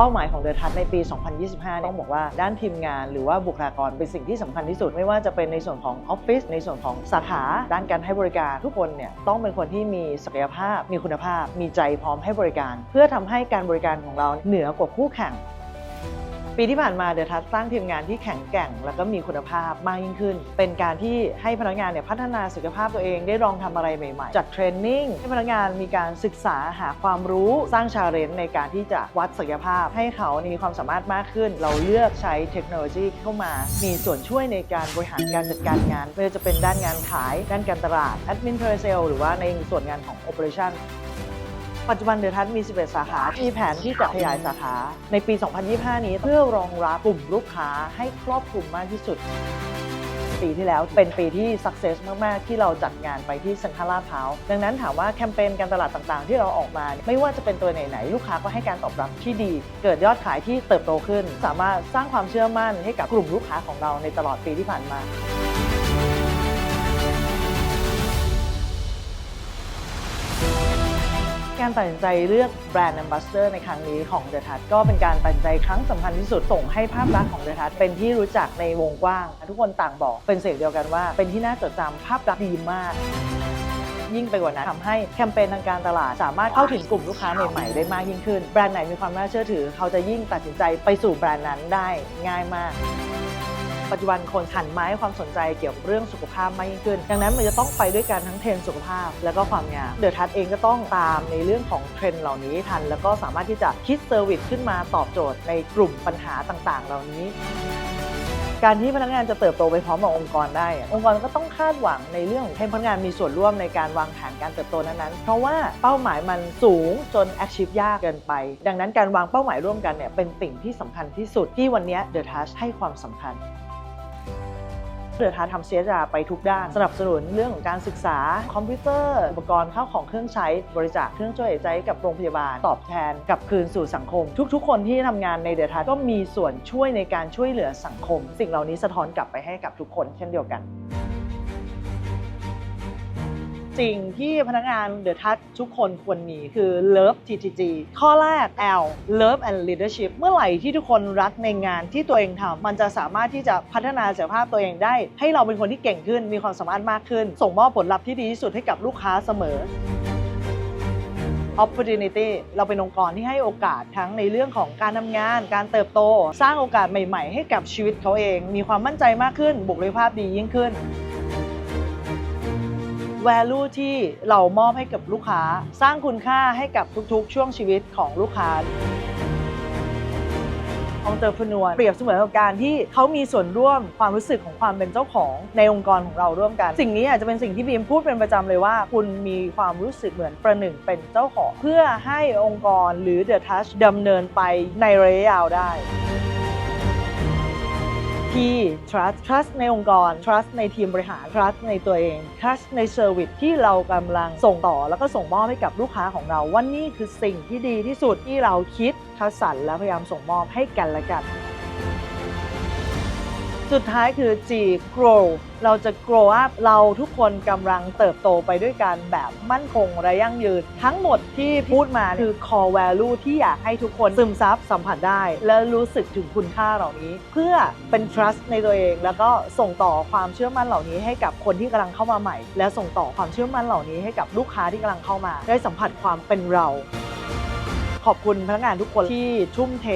เป้าหมายของเดอะทัศในปี 2025 ต้องบอกว่าด้านทีมงานหรือว่าบุคลากรเป็นสิ่งที่สำคัญที่สุด ไม่ว่าจะเป็นในส่วนของออฟฟิศในส่วนของสาขา ด้านการให้บริการ ทุกคนเนี่ยต้องเป็นคนที่มีศักยภาพ มีคุณภาพ มีใจพร้อมให้บริการ เพื่อทำให้การบริการของเราเหนือกว่าคู่แข่ง ปีที่ผ่านมาเดอะทัสสร้างทีมงานที่แข็งแกร่ง แล้วก็มีคุณภาพมากยิ่งขึ้น เป็นการที่ให้พนักงานเนี่ยพัฒนาศักยภาพตัวเองได้ลองทำอะไรใหม่ๆ จัดเทรนนิ่งให้พนักงานมีการศึกษาหาความรู้สร้างชาเลนจ์ในการที่จะวัดศักยภาพ ให้เขามีความสามารถมากขึ้น เราเลือกใช้เทคโนโลยีเข้ามา มีส่วนช่วยในการบริหารการจัดการงานไม่ว่าจะเป็นด้านงานขาย ด้านการตลาดแอดมินเพอร์เซลหรือว่าในส่วนงานของ Operation ปั ปัจจุบันเดอะทัศมี 11 สาขา มีแผนที่จะขยายสาขา ในปี 2025 นี้เพื่อรองรับกลุ่มลูกค้าให้ครอบคลุมมากที่สุด ปีที่แล้วเป็นปีที่ success มาก ๆ ที่เราจัดงานไปที่เซ็นทรัลลาดพร้าวดังนั้นถามว่าแคมเปญการตลาดต่าง ๆ ที่เราออกมา ไม่ว่าจะเป็นตัวไหน ๆ ลูกค้าก็ให้การตอบรับที่ดี เกิดยอดขายที่เติบโตขึ้น สามารถสร้างความเชื่อมั่นให้กับกลุ่มลูกค้าของเราในตลอดปีที่ผ่านมา การตัดสินใจเลือกแบรนด์ a m b a s s a d o r ในครั้งนี้ของเดอะทัศก็เป็นการตัดสินใจครั้งสำคัญที่สุดส่งให้ภาพลักษณ์ของเดอะทัศเป็นที่รู้จักในวงกว้าง ทุกคนต่างบอกเป็นเสียงเดียวกันว่า เป็นที่น่าจดจำภาพลักษณ์ดีมากยิ่งไปกว่านั้นทำให้แคมเปญทางการตลาด สามารถเข้าถึงกลุ่มลูกค้าใหม่ๆได้มากยิ่งขึ้น แบรนด์ไหนมีความน่าเชื่อถือ เขาจะยิ่งตัดสินใจไปสู่แบรนด์นั้นได้ง่ายมาก ปัจจุบันคนหันมาให้ความสนใจเกี่ยวกับเรื่องสุขภาพมากยิ่งขึ้น ดังนั้นมันจะต้องไปด้วยกันทั้งเทรนด์สุขภาพ แล้วก็ความงาม เดอะทัศเองก็ต้องตามในเรื่องของเทรนด์เหล่านี้ทัน แล้วก็สามารถที่จะคิดเซอร์วิสขึ้นมาตอบโจทย์ในกลุ่มปัญหาต่างๆ เหล่านี้การที่พนักงานจะเติบโตไปพร้อมกับองค์กรได้ องค์กรก็ต้องคาดหวังในเรื่องของให้พนักงานมีส่วนร่วมในการวางแผนการเติบโตนั้นๆ เพราะว่าเป้าหมายมันสูงจน achieve ยากเกินไป ดังนั้นการวางเป้าหมายร่วมกันเนี่ยเป็นสิ่งที่สำคัญที่สุดที่วันนี้ The Touch ให้ความสำคัญ เดือดทานทำเสียจะไปทุกด้าน สนับสนุนเรื่องของการศึกษาคอมพิวเตอร์ อุปกรณ์เข้าของเครื่องใช้บริจาคเครื่องช่วยหายใจกับโรงพยาบาล ตอบแทนกับคืนสู่สังคม ทุกๆ คนที่ทำงานในเดือดทานก็มีส่วนช่วยในการช่วยเหลือสังคม สิ่งเหล่านี้สะท้อนกลับไปให้กับทุกคนเช่นเดียวกัน สิ่งที่พนักงานเดอะทัชทุกคนควรมีคือ Love TTG ข้อแรก L Love and Leadership เมื่อไหร่ที่ทุกคนรักในงานที่ตัวเองทำมันจะสามารถที่จะพัฒนาศักยภาพตัวเองได้ ให้เราเป็นคนที่เก่งขึ้นมีความสามารถมากขึ้น ส่งมอบผลลัพธ์ที่ดีที่สุดให้กับลูกค้าเสมอ opportunity เราเป็นองค์กรที่ให้โอกาสทั้งในเรื่องของการทำงาน การเติบโต สร้างโอกาสใหม่ ๆ ให้กับชีวิตเขาเอง มีความมั่นใจมากขึ้น บุคลิกภาพดียิ่งขึ้น value ที่เรามอบให้กับลูกค้า สร้างคุณค่าให้กับทุกๆ ช่วงชีวิตของลูกค้าองเตอร์พนัวเปรียบเสมือนกับการที่เขามีส่วนร่วมความรู้สึกของความเป็นเจ้าของในองค์กรของเราร่วมกัน สิ่งนี้อาจจะเป็นสิ่งที่บีมพูดเป็นประจำเลยว่า คุณมีความรู้สึกเหมือนประหนึ่งเป็นเจ้าของ เพื่อให้องค์กรหรือ The Touch ดำเนินไปในระยะยาวได้ ที่ trust trust ในองค์กร trust ในทีมบริหาร trust ในตัวเอง trust ใน service ที่เรากำลังส่งต่อ แล้วก็ส่งมอบให้กับลูกค้าของเราว่านี่คือสิ่งที่ดีที่สุดที่เราคิดคัดสรรและพยายามส่งมอบให้กันและกัน สุดท้ายคือ G grow เราจะ grow up เราทุกคนกำลังเติบโตไปด้วยกันแบบมั่นคงและยั่งยืน ทั้งหมดที่พูดมาคือ core value ที่อยากให้ทุกคนซึมซับสัมผัสได้ และรู้สึกถึงคุณค่าเหล่านี้ เพื่อเป็น trust ในตัวเอง แล้วก็ส่งต่อความเชื่อมั่นเหล่านี้ให้กับคนที่กำลังเข้ามาใหม่ และส่งต่อความเชื่อมั่นเหล่านี้ให้กับลูกค้าที่กำลังเข้ามา ได้สัมผัสความเป็นเรา ขอบคุณพนักงานทุกคนที่ทุ่มเท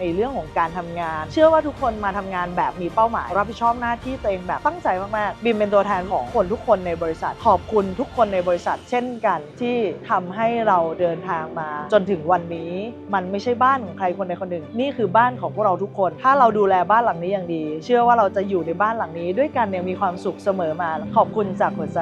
ในเรื่องของการทำงาน เชื่อว่าทุกคนมาทำงานแบบมีเป้าหมาย รับผิดชอบหน้าที่ตัวเองแบบตั้งใจมากๆบิมเป็นตัวแทนของคนทุกคนในบริษัท ขอบคุณทุกคนในบริษัท เช่นกันที่ทำให้เราเดินทางมา จนถึงวันนี้ มันไม่ใช่บ้านของใครคนใดคนหนึ่ง นี่คือบ้านของพวกเราทุกคน ถ้าเราดูแลบ้านหลังนี้อย่างดี เชื่อว่าเราจะอยู่ในบ้านหลังนี้ ด้วยกันอย่างมีความสุขเสมอมาขอบคุณจากหัวใจ